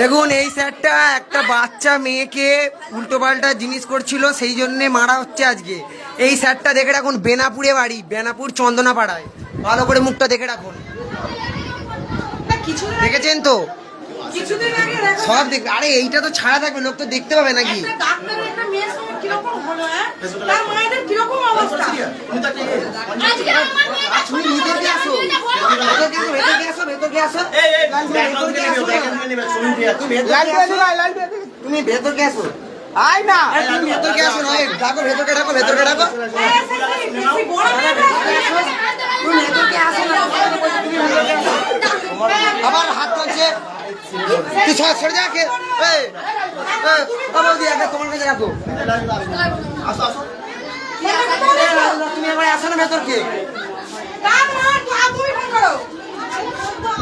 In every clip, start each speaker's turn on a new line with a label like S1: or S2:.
S1: দেখুন এই স্যারটা একটা বাচ্চা মেয়েকে উল্টোপাল্টা জিনিস করছিল সেই জন্যে মারা হচ্ছে আজকে। এই স্যারটা দেখে রাখুন বেনাপুরে বাড়ি বেনাপুর চন্দনাপাড়ায়। ভালো করে মুখটা দেখে রাখুন। দেখেছেন তো? সব দেখ আরে এইটা তো ছাড়া থাকবে লোক তো দেখতে পাবে নাকি
S2: হ্যাঁ
S1: তুমি ভিতরে আসো
S3: আয় না
S1: আরে তুমি ভেতরে আসো নয় ডাকো ভেতরে ডাকো ভেতরে ডাকো
S2: হ্যাঁ, সেই, সেই, বেশি বড় মেয়েটা
S1: তুমি ভেতরে আসো না তুমি ভেতরে আসো আবার হাত তুলছে তুই সর সরে যা কে এই এই, ও বৌদি আগে তোমার কাছে রাখো। তুমি একবার আসো না ভেতরকে।
S2: তুমি ফোন করো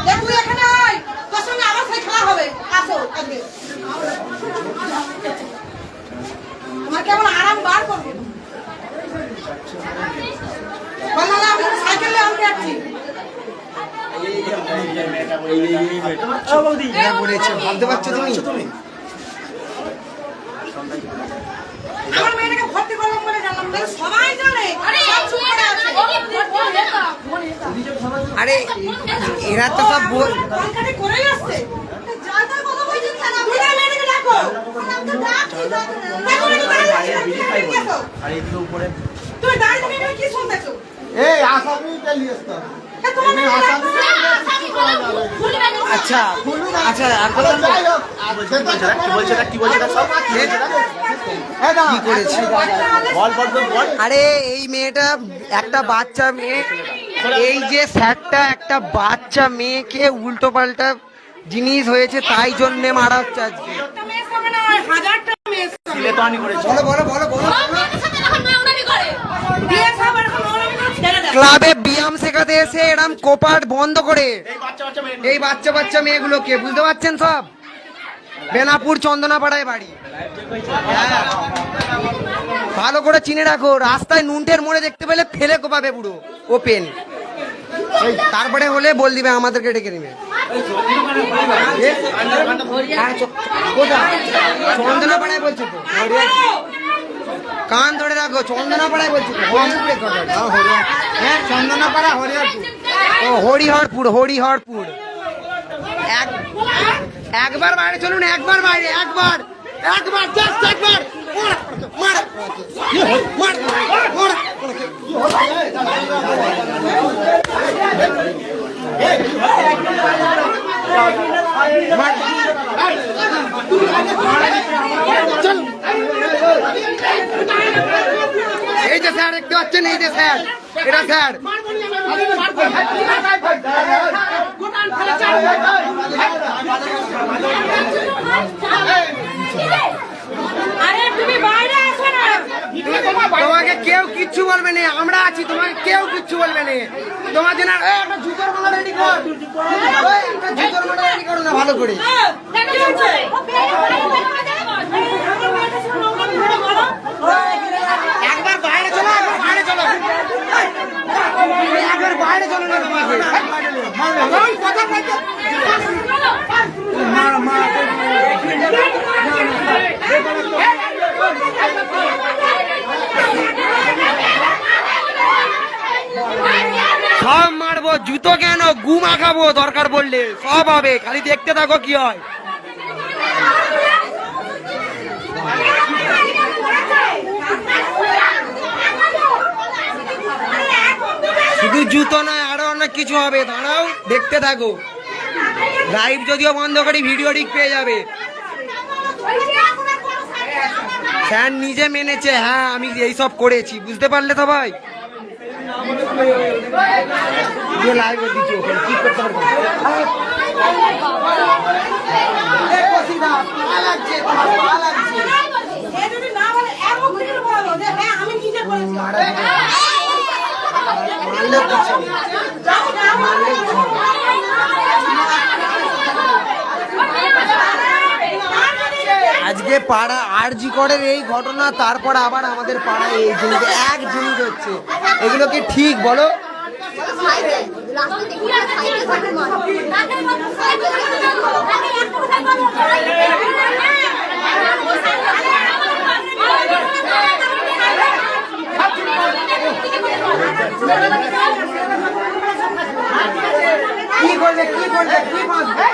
S2: দেখ তুই এখানে আয় তোর সঙ্গে আমার সাথে খেলা হবে আসো আজকে তোমার কেমন আরাম বার করব বাংলা আমি সাইকেলে আনতে যাচ্ছি
S1: যা বলেছে ভাবতে পারছ তুমি
S2: আমার মেয়েটাকে ভর্তি করলাম বলে জানলাম সবাই জানে
S4: আরে
S1: এরা তো সব
S2: করেই আসছে। তুমি দাঁড়িয়ে
S3: এই আসামি
S1: আচ্ছা আচ্ছা আর কথা
S3: এই দাঁড়া।
S1: কি করেছে?
S2: বাচ্চা হলে
S1: আরে এই মেয়েটা একটা বাচ্চা মেয়ে এই যে স্যারটা একটা বাচ্চা মেয়েকে উল্টো পাল্টা জিনিস হয়েছে তাই জন্যে মারা হচ্ছে আজকে। বলো বলো বলো বলো
S2: বিয়ে সব এরকম নোংরামি করে ছেড়ে দেয়।
S1: ক্লাবে ব্যায়াম শেখাতে এসে এরম কোপাট বন্ধ করে এই বাচ্চা বাচ্চা মেয়েগুলোকে বুঝতে পারছেন সব বেনাপুর চন্দনাপাড়ায় বাড়ি হ্যাঁ। ভালো করে চিনে রাখো রাস্তায় নুনটের মোড়ে দেখতে পেলে ফেলে কোপাবে পুরো ওপেন তারপরে হলে বল দিবে আমাদেরকে ডেকে নিবে? হ্যাঁ, চন্দনাপাড়ায় বলছো তো কান ধরে রাখো চন্দনাপাড়ায় বলছো তো কোথায়? হ্যাঁ, চন্দনাপাড়া হরিহরপুর ও হরিহরপুর হরিহরপুর একবার বাইরে চলুন একবার বাইরে একবার একবার জাস্ট একবার। চল। এই যে স্যার দেখতে পাচ্ছেন এই যে স্যার এটা স্যার তোমাকে কেউ কিচ্ছু বলবে না আমরা আছি তোমাকে কেউ কিচ্ছু বলবে না তোমার জন্য জুতোর মালা রেডি কর জুতোর মালা রেডি করো না ভালো করে
S2: কি হচ্ছে? আমার মেয়েটার সঙ্গে নোংরামি করে বলো।
S1: একবার বাইরে চলো একবার বাইরে চলো এই, একবার বাইরে চলো না সব মারবো জুতো কেন? গু মাখাবো দরকার পড়লে। সব হবে খালি দেখতে থাকো কি হয়। শুধু জুতো নয় আরও অনেক কিছু হবে। দাঁড়াও দেখতে থাকো। লাইভ যদিও বন্ধ করি ভিডিও ঠিক পেয়ে যাবে। স্যার নিজে মেনেছে হ্যাঁ আমি এইসব করেছি। বুঝতে পারলে
S2: হ্যাঁ আমি নিজে করেছি।
S1: আজকে পাড়া আর জি করের এই ঘটনা, তারপর আবার আমাদের পাড়ায় এই জিনিস এক জিনিস হচ্ছে। এগুলো কি ঠিক বলো?
S4: সাইকেল
S1: কি করবে কি করবে কি ফাঁসবে